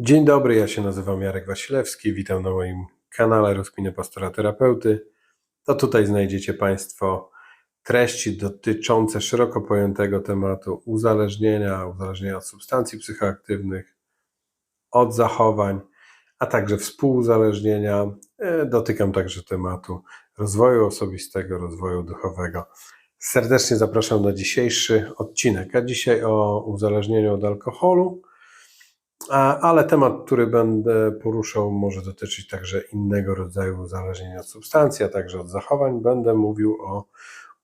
Dzień dobry, ja się nazywam Jarek Wasilewski, witam na moim kanale Rozkminy Pastora Terapeuty. To tutaj znajdziecie Państwo treści dotyczące szeroko pojętego tematu uzależnienia, uzależnienia od substancji psychoaktywnych, od zachowań, a także współuzależnienia. E, Dotykam także tematu rozwoju osobistego, rozwoju duchowego. Serdecznie zapraszam na dzisiejszy odcinek, a dzisiaj o uzależnieniu od alkoholu. Ale temat, który będę poruszał, może dotyczyć także innego rodzaju uzależnień od substancji, a także od zachowań. Będę mówił o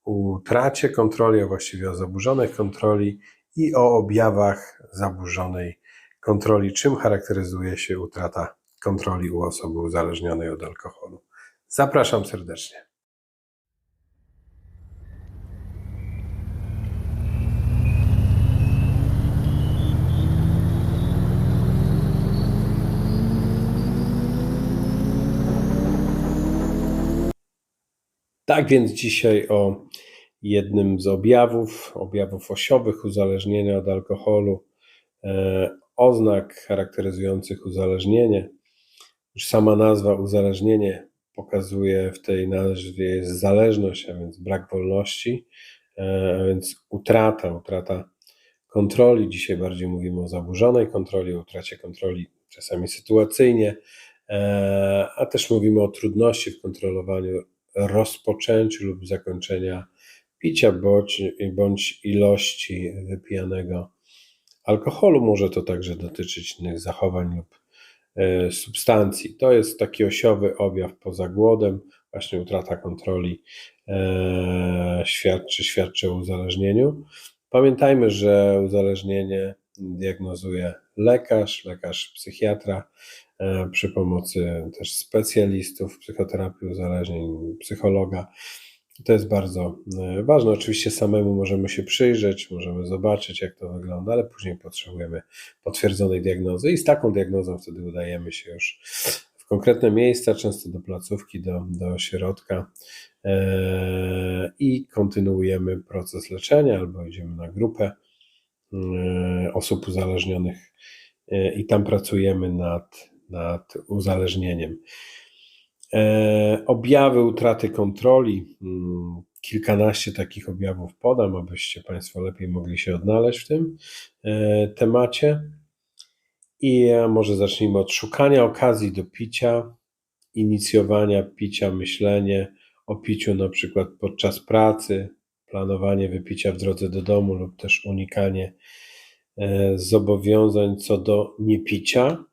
utracie kontroli, a właściwie o zaburzonej kontroli i o objawach zaburzonej kontroli. Czym charakteryzuje się utrata kontroli u osoby uzależnionej od alkoholu? Zapraszam serdecznie. Tak więc dzisiaj o jednym z objawów, objawów osiowych uzależnienia od alkoholu, e, oznak charakteryzujących uzależnienie. Już sama nazwa uzależnienie pokazuje w tej nazwie jest zależność, a więc brak wolności, e, a więc utrata, utrata kontroli. Dzisiaj bardziej mówimy o zaburzonej kontroli, o utracie kontroli czasami sytuacyjnie, e, a też mówimy o trudności w kontrolowaniu rozpoczęciu lub zakończenia picia bądź, bądź ilości wypijanego alkoholu. Może to także dotyczyć innych zachowań lub e, substancji. To jest taki osiowy objaw poza głodem, właśnie utrata kontroli e, świadczy, świadczy o uzależnieniu. Pamiętajmy, że uzależnienie diagnozuje lekarz, lekarz psychiatra przy pomocy też specjalistów psychoterapii uzależnień, psychologa. To jest bardzo e, ważne. Oczywiście samemu możemy się przyjrzeć, możemy zobaczyć, jak to wygląda, ale później potrzebujemy potwierdzonej diagnozy i z taką diagnozą wtedy udajemy się już w konkretne miejsca, często do placówki, do, do ośrodka e, i kontynuujemy proces leczenia albo idziemy na grupę e, osób uzależnionych e, i tam pracujemy nad, nad uzależnieniem. E, Objawy utraty kontroli. mm, Kilkanaście takich objawów podam, abyście Państwo lepiej mogli się odnaleźć w tym e, temacie. I może zacznijmy od szukania okazji do picia, inicjowania picia, myślenie o piciu na przykład podczas pracy, planowanie wypicia w drodze do domu lub też unikanie e, zobowiązań co do niepicia.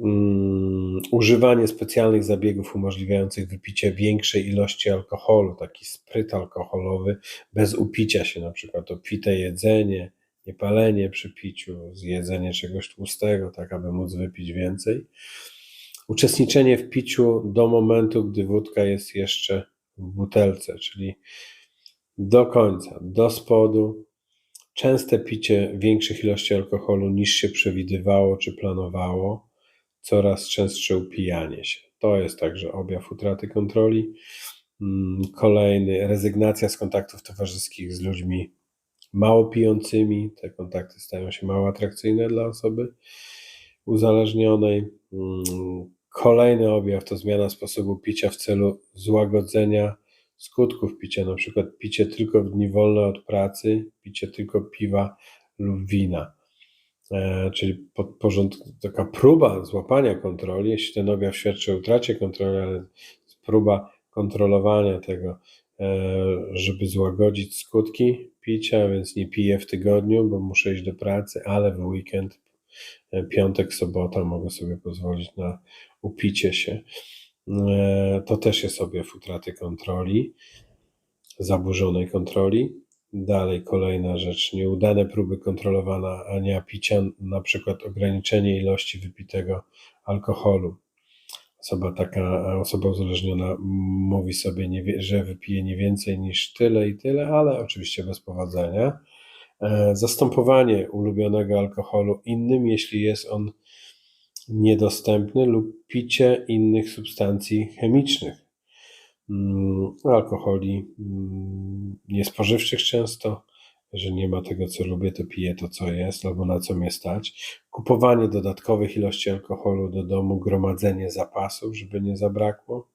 Mm, używanie specjalnych zabiegów umożliwiających wypicie większej ilości alkoholu, taki spryt alkoholowy, bez upicia się, na przykład opite jedzenie, niepalenie przy piciu, zjedzenie czegoś tłustego, tak aby móc wypić więcej. Uczestniczenie w piciu do momentu, gdy wódka jest jeszcze w butelce, czyli do końca, do spodu. Częste picie większych ilości alkoholu niż się przewidywało czy planowało coraz częstsze upijanie się. To jest także objaw utraty kontroli. Mm, Kolejny, rezygnacja z kontaktów towarzyskich z ludźmi mało pijącymi. Te kontakty stają się mało atrakcyjne dla osoby uzależnionej. Mm, Kolejny objaw to zmiana sposobu picia w celu złagodzenia skutków picia, na przykład picie tylko w dni wolne od pracy, picie tylko piwa lub wina. E, czyli taka próba złapania kontroli, jeśli ten objaw świadczy o utracie kontroli, ale próba kontrolowania tego, e, żeby złagodzić skutki picia, więc nie piję w tygodniu, bo muszę iść do pracy, ale w weekend, e, piątek, sobota mogę sobie pozwolić na upicie się. To też jest objaw utraty kontroli, zaburzonej kontroli. Dalej kolejna rzecz, nieudane próby kontrolowania picia, na przykład ograniczenie ilości wypitego alkoholu. Osoba taka, osoba uzależniona mówi sobie, nie, że wypije nie więcej niż tyle i tyle, ale oczywiście bez powodzenia. E, Zastępowanie ulubionego alkoholu innym, jeśli jest on niedostępny, lub picie innych substancji chemicznych alkoholi mm, niespożywczych często, że nie ma tego, co lubię, to piję to, co jest, albo na co mnie stać. Kupowanie dodatkowych ilości alkoholu do domu, gromadzenie zapasów, żeby nie zabrakło.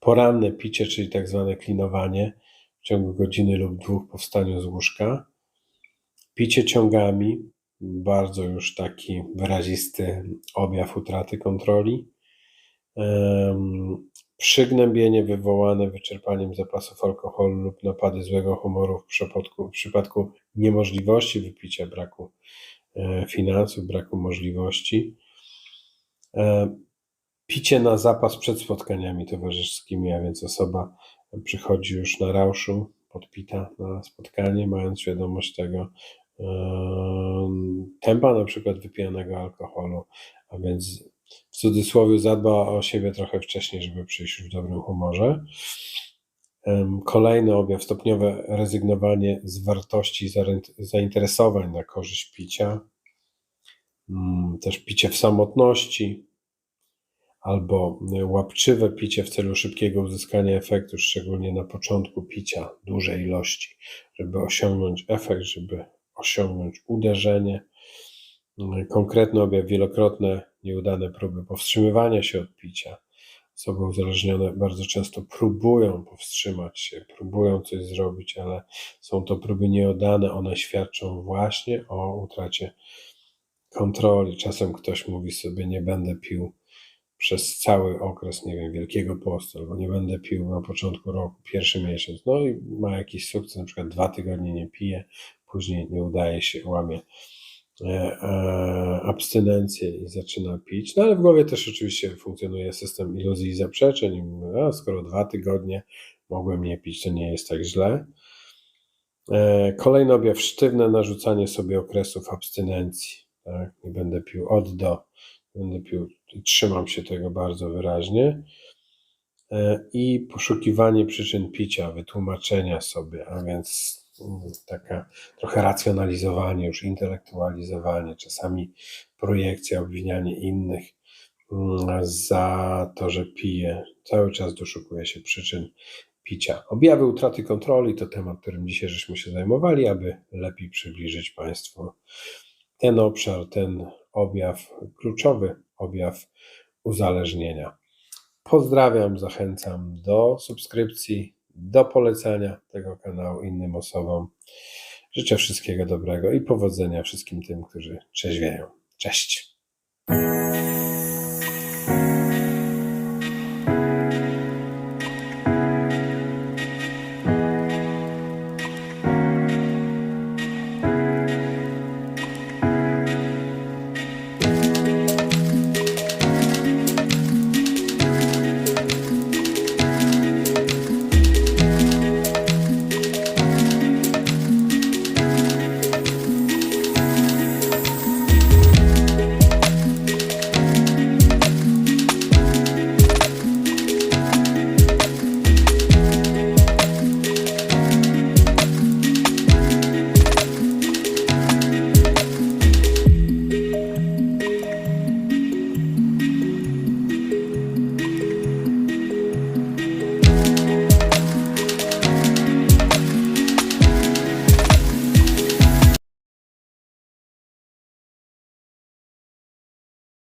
Poranne picie, czyli tak zwane klinowanie w ciągu godziny lub dwóch po wstaniu z łóżka. Picie ciągami, bardzo już taki wyrazisty objaw utraty kontroli. Przygnębienie wywołane wyczerpaniem zapasów alkoholu lub napady złego humoru w przypadku, w przypadku niemożliwości wypicia, braku e, finansów, braku możliwości. E, Picie na zapas przed spotkaniami towarzyskimi, a więc osoba przychodzi już na rauszu, podpita na spotkanie, mając świadomość tego em, tempa na przykład wypijanego alkoholu, a więc w cudzysłowie zadba o siebie trochę wcześniej, żeby przyjść już w dobrym humorze. Kolejny objaw, stopniowe rezygnowanie z wartości zainteresowań na korzyść picia. Mm, Też picie w samotności, albo łapczywe picie w celu szybkiego uzyskania efektu, szczególnie na początku picia dużej ilości, żeby osiągnąć efekt, żeby osiągnąć uderzenie. Konkretny objaw, wielokrotne nieudane próby powstrzymywania się od picia. Osoby uzależnione bardzo często próbują powstrzymać się, próbują coś zrobić, ale są to próby nieudane. One świadczą właśnie o utracie kontroli. Czasem ktoś mówi sobie, nie będę pił przez cały okres, nie wiem, Wielkiego Postu, albo nie będę pił na początku roku, pierwszy miesiąc. No i ma jakiś sukces, na przykład dwa tygodnie nie pije, później nie udaje się, łamie abstynencję i zaczyna pić. No ale w głowie też oczywiście funkcjonuje system iluzji i zaprzeczeń. A, skoro dwa tygodnie mogłem nie pić, to nie jest tak źle. E, Kolejny objaw, sztywne narzucanie sobie okresów abstynencji. Tak? Nie będę pił od do, będę pił, trzymam się tego bardzo wyraźnie. E, I poszukiwanie przyczyn picia, wytłumaczenia sobie, a więc taka trochę racjonalizowanie, już intelektualizowanie, czasami projekcja, obwinianie innych mm, za to, że pije. Cały czas doszukuje się przyczyn picia. Objawy utraty kontroli to temat, którym dzisiaj żeśmy się zajmowali, aby lepiej przybliżyć Państwu ten obszar, ten objaw, kluczowy objaw uzależnienia. Pozdrawiam, zachęcam do subskrypcji, do polecania tego kanału innym osobom. Życzę wszystkiego dobrego i powodzenia wszystkim tym, którzy trzeźwieją. Cześć.